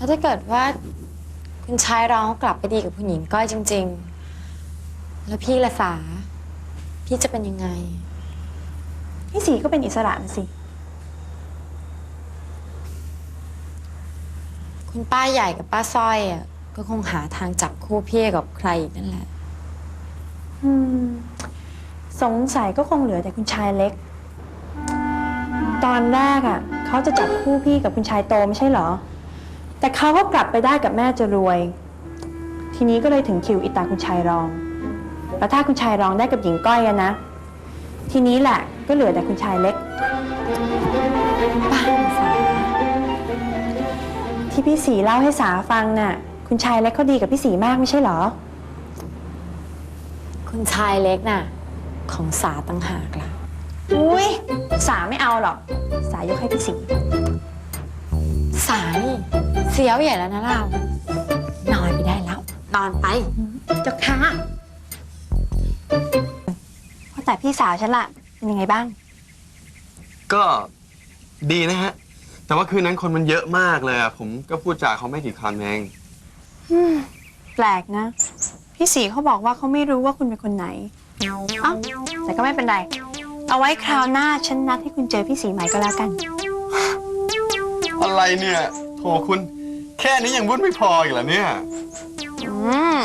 แล้วถ้าเกิดว่า คุณชายเรากลับไปดีกับคุณหญิงก้อยจริง ๆ แล้วพี่ละสา พี่จะเป็นยังไง พี่สีก็เป็นอิสระนะสิ คุณป้าใหญ่กับป้าสร้อยอะก็คงหาทางจับคู่พี่กับใครอีกนั่นแหละ อืม สงสัยก็คงเหลือแต่คุณชายเล็ก ตอนแรกอะเขาจะจับคู่พี่กับคุณชายโตไม่ใช่เหรอ แต่เขาก็กลับไปได้กับแม่จะรวย ทีนี้ก็เลยถึงคิวอิตาคุณชายรอง แล้วถ้าคุณชายรองได้กับหญิงก้อยอะนะ ทีนี้แหละก็เหลือแต่คุณชายเล็กป้าสาที่พี่สีเล่าให้สาฟังน่ะ คุณชายเล็กเขาดีกับพี่สีมากไม่ใช่เหรอ คุณชายเล็กน่ะ ของสาตั้งหากล่ะ อุ้ยสาไม่เอาหรอก สายกให้พี่สี สานี่ เสียวใหญ่แล้วนะเรา นอนไปได้แล้ว นอนไปเจ้าค่ะว่าแต่พี่สาวฉันล่ะ เป็นยังไงบ้าง ก็ดีนะฮะ แต่ว่าคืนนั้นคนมันเยอะมากเลยอะผมก็พูดจาเขาไม่กี่คำเองแปลกนะ พี่สีเขาบอกว่าเขาไม่รู้ว่าคุณเป็นคนไหนเอ้าแต่ก็ไม่เป็นไร เอาไว้คราวหน้าฉันนัดให้คุณเจอพี่สีใหม่ก็แล้วกัน อะไรเนี่ยโถคุณ แค่นี้ยังวุ่นไม่พออีกเหรอเนี่ย อืม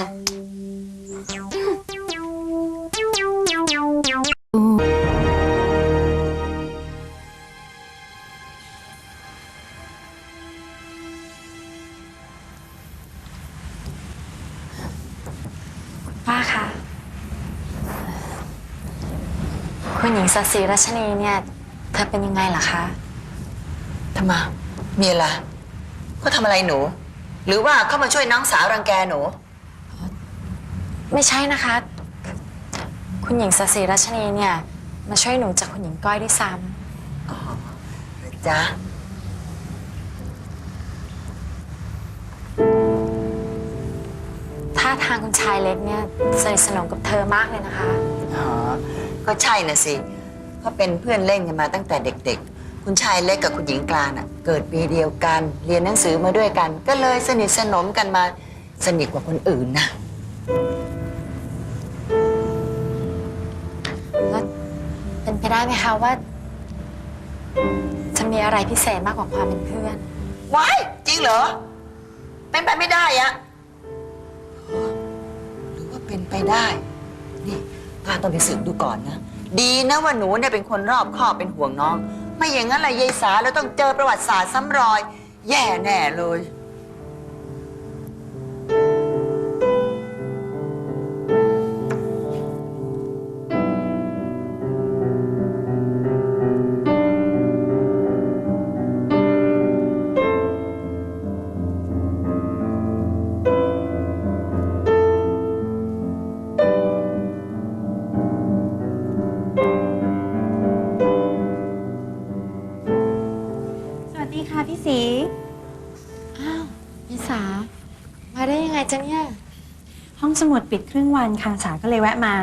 ป้าคะคุณหญิงสศิรัชนีเนี่ย เธอเป็นยังไงล่ะคะ ทำไมมีอะไร เขาทำอะไรหนู หรือว่าเขามาช่วยน้องสาวรังแกหนู ไม่ใช่นะคะ คุณหญิงสศิรัชนีเนี่ย มาช่วยหนูจากคุณหญิงก้อยด้วยซ้จ๊ะำท่าทางคุณชายเล็กเนี่ยสนิทสนมกับเธอมากเลยนะคะ อ๋อ ก็ใช่น่ะสิเขาเป็นเพื่อนเล่นกันมาตั้งแต่เด็กๆ คุณชายเล็กกับคุณหญิงกลางน่ะเกิดปีเดียวกัน เรียนหนังสือมาด้วยกัน ก็เลยสนิทสนมกันมาสนิทกว่าคนอื่นนะแล้วเป็นไปได้ไหมคะว่า จะมีอะไรพิเศษมากกว่าความเป็นเพื่อน ว้ายจริงเหรอ เป็นไปไม่ได้อะหรือว่าเป็นไปได้ นี่ป้าต้องไปสืบดูก่อนนะ ดีนะว่าหนูเนี่ยเป็นคนรอบคอบเป็นห่วงน้อง ไม่อย่างนั้นแหละยายสาแล้วต้องเจอประวัติศาสตร์ซ้ำรอย แย่แน่เลย ห้องสมุดปิดครึ่งวันค่ะสาก็เลยแวะมา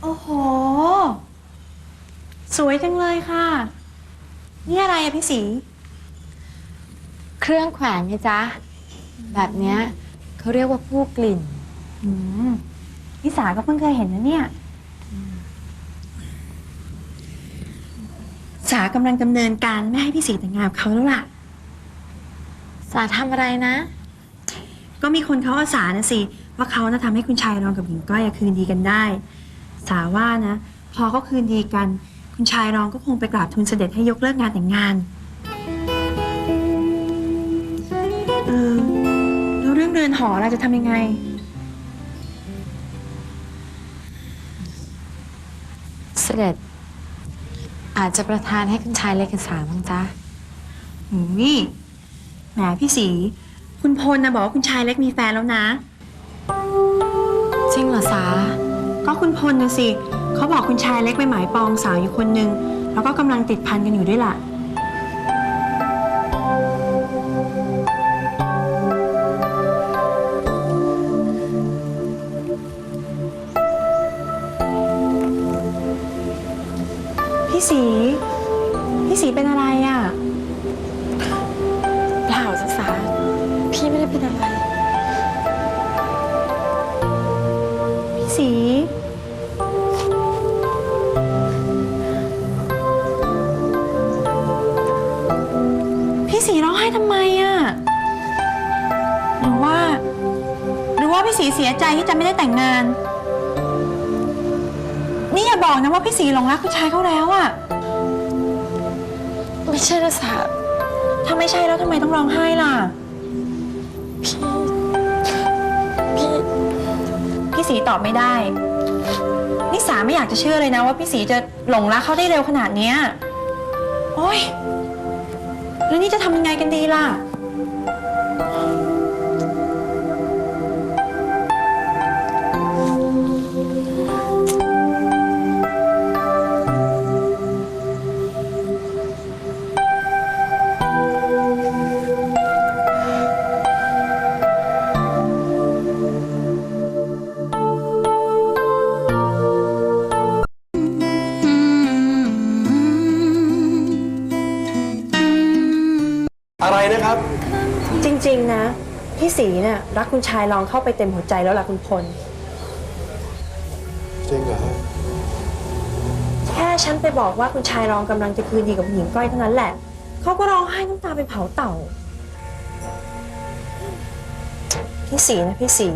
โอ้โห สวยจังเลยค่ะ นี่อะไรอะพี่สี เครื่องแขวนไงจ๊ะ แบบเนี้ยเขาเรียกว่าผู้กลิ่น อืมพี่สาก็เพิ่งเคยเห็นนะเนี่ย สากำลังดำเนินการไม่ให้พี่สีแต่งงานกับเขาแล้วล่ะ สาทำอะไรนะ ก็มีคนเขาอาสานะสิ ว่าเขานะทำให้คุณชายรองกับหญิงก้อยอะคืนดีกันได้ สาว่านะ พอเขาคืนดีกัน คุณชายรองก็คงไปกราบทูลเสด็จให้ยกเลิกงานแต่งงานเออแล้วเรื่องเรือนหอเราจะทำยังไง เสด็จ อาจจะประทานให้คุณชายเล็กกับสาบ้างจ๊ะหืย แหมพี่สี คุณพลนะบอกว่าคุณชายเล็กมีแฟนแล้วนะ จริงเหรอสาก็คุณพลนะสิเขาบอกคุณชายเล็กไปหมายปองสาวอยู่คนนึง แล้วก็กำลังติดพันกันอยู่ด้วยล่ะ พี่สีพพี่สีเป็นอะไร เป็นอะไร พี่สี พี่สีร้องไห้ทำไมอะหรือว่า หรือว่าพี่สีเสียใจที่จะไม่ได้แต่งงาน นี่อย่าบอกนะว่าพี่สีหลงรักผู้ชายเขาแล้วอะไม่ใช่นะสาถ้าไม่ใช่แล้วทำไมต้องร้องไห้ล่ะ สีตอบไม่ได้ นิสาไม่อยากจะเชื่อเลยนะว่าพี่สีจะหลงรักเขาได้เร็วขนาดเนี้ยโอ๊ยแล้วนี่จะทำยังไงกันดีล่ะ พี่สีเนี่ยรักคุณชายลองเข้าไปเต็มหัวใจแล้วล่ะคุณพล จริงเหรอแค่ฉันไปบอกว่าคุณชายรองกำลังจะคืนดีกับผู้หญิงก้อยเท่านั้นแหละ เขาก็ร้องไห้น้ำตาเป็นเผาเต่า พี่สีนะพี่สี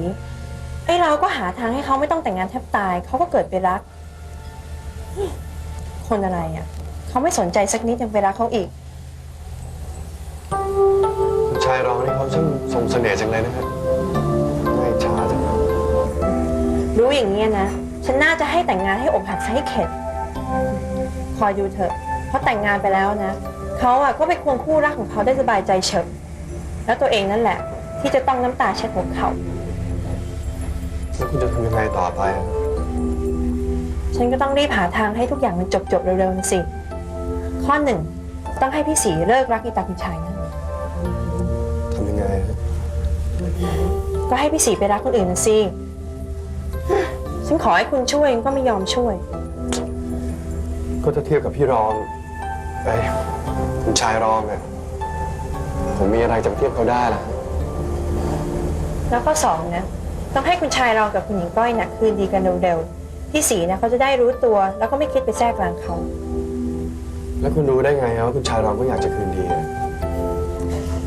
ไอ้เราก็หาทางให้เขาไม่ต้องแต่งงานแทบตาย เขาก็เกิดไปรัก คนอะไรอะ เขาไม่สนใจสักนิดยังไปรักเขาอีก คุณชายรองนี่เขาช่าง ทรงเสน่ห์จังเลยนะครับไม่ช้าจังเลยรู้อย่างนี้ยนะ ฉันน่าจะให้แต่งงานให้อกหักซะให้เข็ด คอยดูเถอะ เพราะแต่งงานไปแล้วนะ เขาอะก็ไปควงคู่รักของเขาได้สบายใจเฉยแล้วตัวเองนั่นแหละ ที่จะต้องน้ำตาเช็ดหัวเขา แล้วคุณจะทำยังไงต่อไปอะฉันก็ต้องรีบหาทางให้ทุกอย่างมันจบจบๆเร็วๆนะสิ ข้อหนึ่งต้องให้พี่สีเลิกรักอีตาคุณชายนะ ก็ให้พี่สีไปรักคนอื่นนะสิ ฉันขอให้คุณช่วยก็ไม่ยอมช่วย ก็จะเทียบกับพี่รองไอ้ยคุณชายรองอะผมมีอะไรจะไปเทียบเขาได้ล่ะ แล้วก็สองนะ ต้องให้คุณชายรองกับคุณหญิงก้อยนะคืนดีกันเร็วๆพี่สีนะเขาจะได้รู้ตัว แล้วก็ไม่คิดไปแทรกกลางเขา แล้วคุณรู้ได้ไงครับว่าคุณชายรองก็อยากจะคืนดีอะ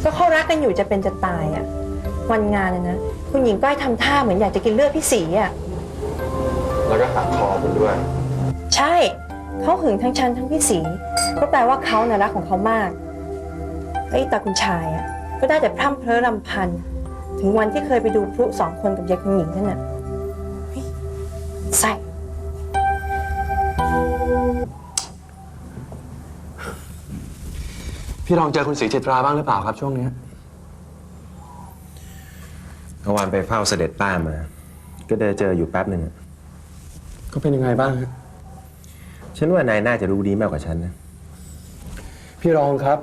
ก็เขารักกันอยู่จะเป็นจะตายอะ่ะ วันงานนะนะ คุณหญิงก้อยทำท่าเหมือนอยากจะกินเลือดพี่สีอะ แล้วก็หักคอคุณด้วย ใช่ เขาหึงทั้งฉันทั้งพี่สีก็แปลว่าเขาน่ะรักของเขามากไอ้ตาคุณชายอะก็ได้แต่พร่ำเพ้อรำพัน ถึงวันที่เคยไปดูพลุสองคนกับยายคุณหญิงนั่นน่ะเฮ้ยใส่พี่รองเจอคุณศรีจิตราบ้างหรือเปล่าครับช่วงเนี้ยเมื่ อวานไปเฝ้าเสด็จป้ามา ก็ได้เจออยู่แป๊บหนึ่งอะก็เป็นยังไงบ้างฮะฉันว่านายน่าจะรู้ดีมากกว่าฉันนะ พี่รองครับ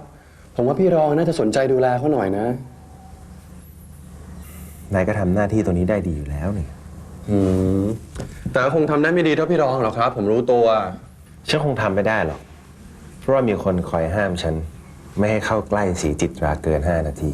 ผมว่าพี่รองน่าจะสนใจดูแลเขาหน่อยนะ นายก็ทำหน้าที่ตรงนี้ได้ดีอยู่แล้วนี่ อืมแต่ก็คงทำได้ไม่ดีเท่าพี่รองหรอกครับ ผมรู้ตัว ฉันคงทำไม่ได้หรอก เพราะว่ามีคนคอยห้ามฉัน ไม่ให้เข้าใกล้สีจิตราเกิน5นาที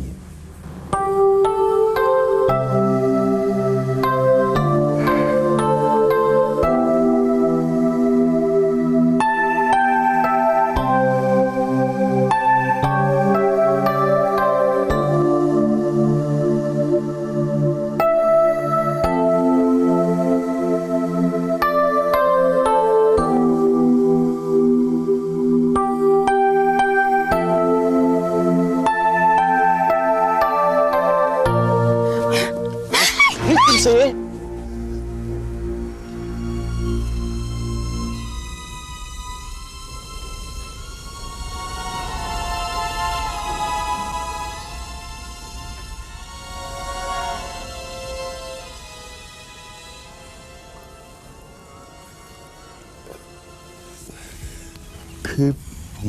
ือผม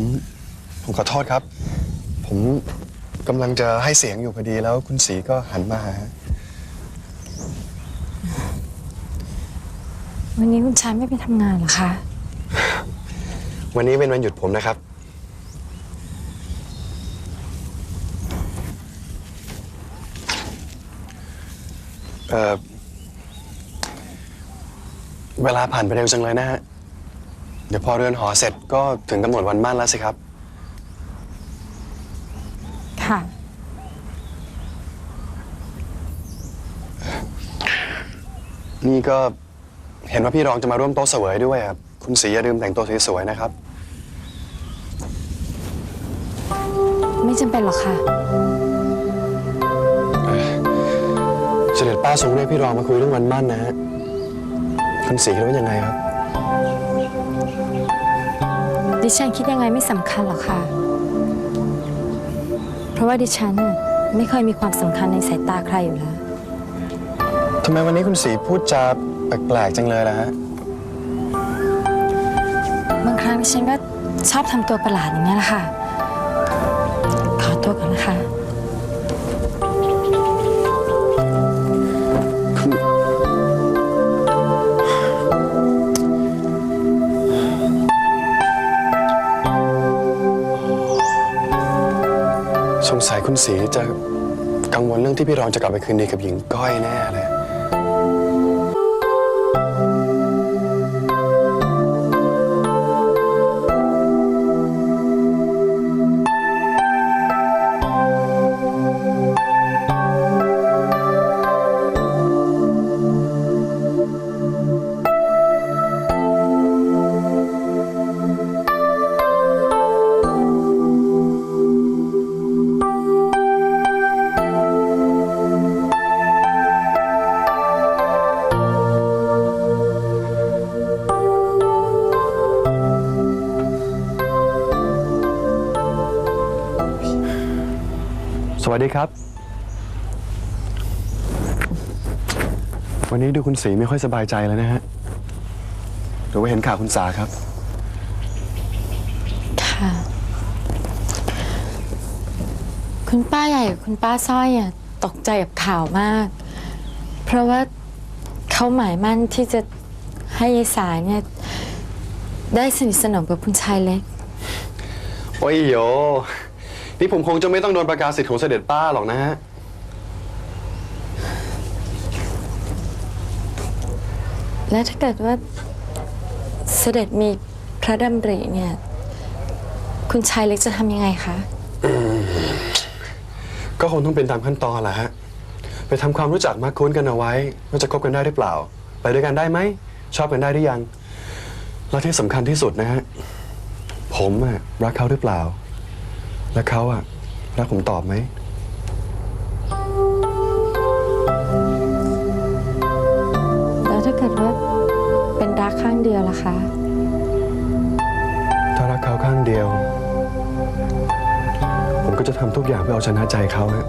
ผมขอโทษครับ ผมกำลังจะให้เสียงอยู่พอดีแล้วคุณสีก็หันมาหาวันนี้คุณชายไม่ไปทำงานเหรอคะ วันนี้เป็นวันหยุดผมนะครับ เออเวลาผ่านไปเร็วจังเลยนะฮะ เดี๋ยวพอเรือนหอเสร็จก็ถึงกำหนดวันมั่นแล้วสิครับ ค่ะ นี่ก็เห็นว่าพี่รองจะมาร่วมโต๊ะเสวยด้วยครับ คุณศรีอย่าลืมแต่งตัวสวยๆนะครับ ไม่จำเป็นหรอกค่ะ เสด็จป้าทรงเรียกพี่รองมาคุยเรื่องวันมั่นนะฮะ คุณศรีคิดว่ายังไงครับ ดิฉันคิดยังไงไม่สำคัญหรอกค่ะ เพราะว่าดิฉันน่ะไม่เคยมีความสำคัญในสายตาใครอยู่แล้ว ทำไมวันนี้คุณศรีพูดจาแปลกๆจังเลยล่ะฮะ บางครั้งดิฉันก็ชอบทำตัวประหลาดอย่างนี้ยแหละค่ะ สงสัยคุณศรีจะกังวลเรื่องที่พี่รองจะกลับไปคืนดีกับหญิงก้อยแน่เลย วัสดีครับ วันนี้ดูคุณศรีไม่ค่อยสบายใจแล้วนะฮะหรือว่าเห็นข่าวคุณสาครับ ค่ะ คุณป้าใหญ่กับคุณป้าสร้อยอะตกใจกับข่าวมาก เพราะว่าเขาหมายมั่นที่จะให้ยายสายเนี่ยได้สนิทสนมกับคุณชายเล็ก โอ้ยโย นี่ผมคงจะไม่ต้องโดนประกาศสิทธิ์ของเสด็จป้าหรอกนะฮะ และถ้าเกิดว่าเสด็จมีพระดำริเนี่ย คุณชายเล็กจะทำยังไงคะ ก็คงต้องเป็นตามขั้นตอนแหละฮะ ไปทำความรู้จักมักคุ้นกันเอาไว้ ว่าจะคบกันได้หรือเปล่า ไปด้วยกันได้ไหม ชอบกันได้หรือยัง แล้วที่สำคัญที่สุดนะฮะ ผมอะรักเขาหรือเปล่า และเขาอะรักผมตอบไหม แล้วถ้าเกิดว่าเป็นรักข้างเดียวล่ะคะ ถ้ารักเขาข้างเดียว ผมก็จะทำทุกอย่างเพื่อเอาชนะใจเขาฮะ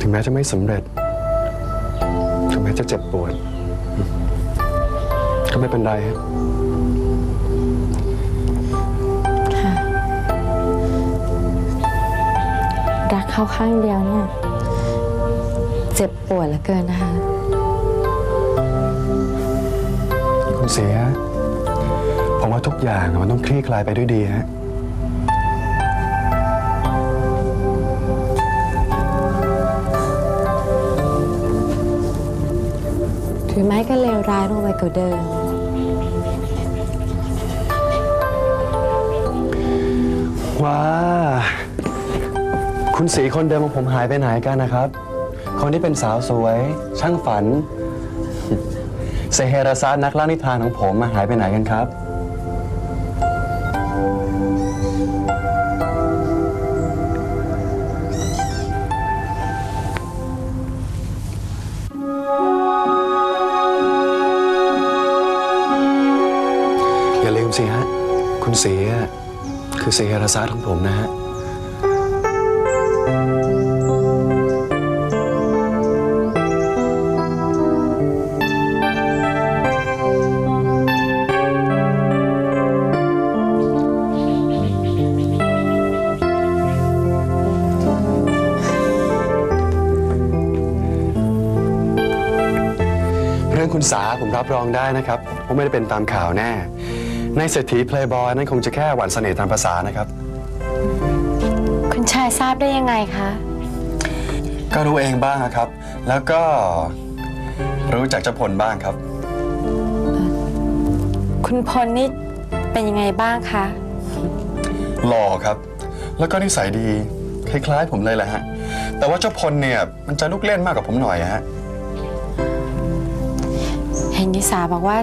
ถึงแม้จะไม่สำเร็จ ถึงแม้จะเจ็บปวด ก็ไม่เป็นไรฮะค่ะ เขาข้างเดียวเนี่ย เจ็บปวดเหลือเกินนะคะ คุณเสียผมว่าทุกอย่างอะมันต้องคลี่คลายไปด้วยดีฮะถือไม้ก็เลวร้ายลงไปกว่าเดิมว้า คุณสีคนเดิมของผมหายไปไหนกันนะครับ คนที่เป็นสาวสวย ช่างฝันเซเฮราซานักเล่านิทานของผมมาหายไปไหนกันครับ อย่าลืมสิฮะ คุณสีคือเซเฮราซาของผมนะฮะ คุณสาผมรับรองได้นะครับว่าไม่ได้เป็นตามข่าวแน่ ในเศรษฐีเพลย์บอยนั่นคงจะแค่หวานเสน่ห์ตามภาษานะครับ คุณชายทราบได้ยังไงคะ ก็รู้เองบ้างอะครับ แล้วก็รู้จักเจ้าพลบ้างครับ คุณพลนี่เป็นยังไงบ้างคะ หล่อครับ แล้วก็นิสัยดี คล้ายๆ ผมเลยแหละฮะ แต่ว่าเจ้าพลเนี่ยมันจะลูกเล่นมากกว่าผมหน่อยอะฮะ เห็นยิสาบอกว่า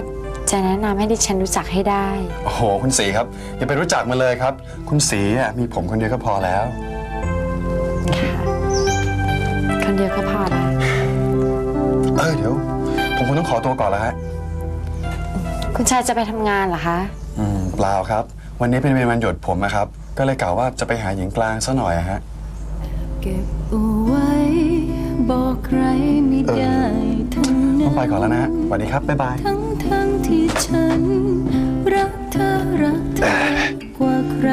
จะแนะนำให้ดิฉันรู้จักให้ได้ โอ้โห คุณสีครับ อย่าไปรู้จักมาเลยครับ คุณสีอะมีผมคนเดียวก็พอแล้ว ค่ะ คนเดียวก็พอละเออเดี๋ยว ผมคงต้องขอตัวก่อนแล้วฮะคุณชายจะไปทำงานเหรอคะ อืมเปล่าครับ วันนี้เป็นวันหยุดผมนะครับ ก็เลยกล่าวว่าจะไปหาหญิงกลางซะหน่อยอะฮะ เก็บเอาไว้ บอกใครไม่ได้ทั้ง ต้นั้องนไปก่อนแล้วนะฮะสวัสดีครับบ๊ายบาย ทั้งทั้งที่ฉัน รักเธอรักเธอกว่าใคร